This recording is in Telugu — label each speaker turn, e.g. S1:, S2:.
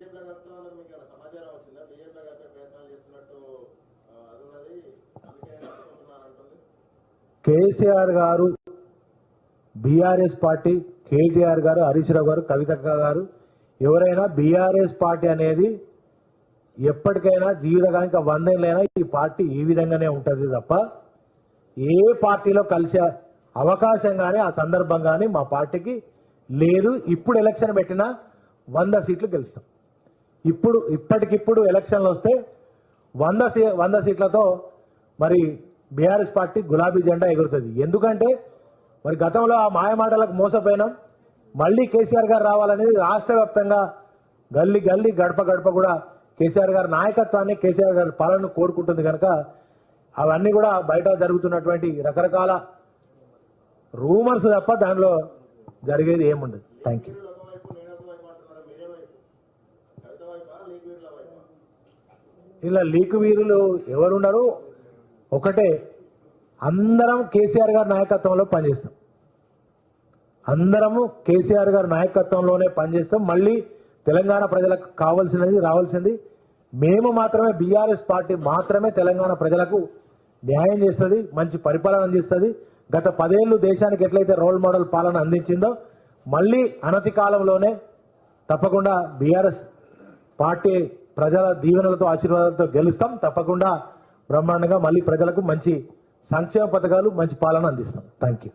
S1: బీజేపీలో మీకు సమాచారం వచ్చిందా? ప్రయత్నాలు చేస్తున్నట్టు అది అందుకే అంటుంది
S2: కేసీఆర్ గారు బీఆర్ఎస్ పార్టీ కేటీఆర్ గారు హరీష్ రావు గారు కవితక్క గారు ఎవరైనా బీఆర్ఎస్ పార్టీ అనేది ఎప్పటికైనా జీవితకాలిక వందేళ్ళైనా ఈ పార్టీ ఈ విధంగానే ఉంటుంది తప్ప ఏ పార్టీలో కలిసే అవకాశం కానీ ఆ సందర్భం కానీ మా పార్టీకి లేదు. ఇప్పుడు ఎలక్షన్ పెట్టినా వంద సీట్లు గెలుస్తాం. ఇప్పుడు ఇప్పటికిప్పుడు ఎలక్షన్లు వస్తే వంద సీ వంద సీట్లతో మరి బీఆర్ఎస్ పార్టీ గులాబీ జెండా ఎగురుతుంది. ఎందుకంటే మరి గతంలో ఆ మాయమాటలకు మోసపోయినాం. మళ్ళీ కేసీఆర్ గారు రావాలనేది రాష్ట్ర వ్యాప్తంగా గల్లీ గల్లీ గడప గడప కూడా కేసీఆర్ గారి నాయకత్వాన్ని కేసీఆర్ గారి పాలనను కోరుకుంటుంది కనుక అవన్నీ కూడా బయట జరుగుతున్నటువంటి రకరకాల రూమర్స్ తప్ప దానిలో జరిగేది ఏముండదు. థ్యాంక్ యూ ఇలా లీక్ వీరులు ఎవరున్నారు ఒకటే అందరం కేసీఆర్ గారి నాయకత్వంలో పనిచేస్తాం. అందరము కేసీఆర్ గారి నాయకత్వంలోనే పనిచేస్తాం. మళ్ళీ తెలంగాణ ప్రజలకు కావాల్సినది రావాల్సింది మేము మాత్రమే బీఆర్ఎస్ పార్టీ మాత్రమే తెలంగాణ ప్రజలకు న్యాయం చేస్తుంది మంచి పరిపాలన అందిస్తుంది గత పదేళ్ళు దేశానికి ఎట్లయితే రోల్ మోడల్ పాలన అందించిందో మళ్ళీ అనతి కాలంలోనే తప్పకుండా బీఆర్ఎస్ పార్టీ ప్రజల దీవెనలతో ఆశీర్వాదాలతో గెలుస్తాం. తప్పకుండా బ్రహ్మాండంగా మళ్ళీ ప్రజలకు మంచి సంక్షేమ పథకాలు మంచి పాలన అందిస్తాం. Thank you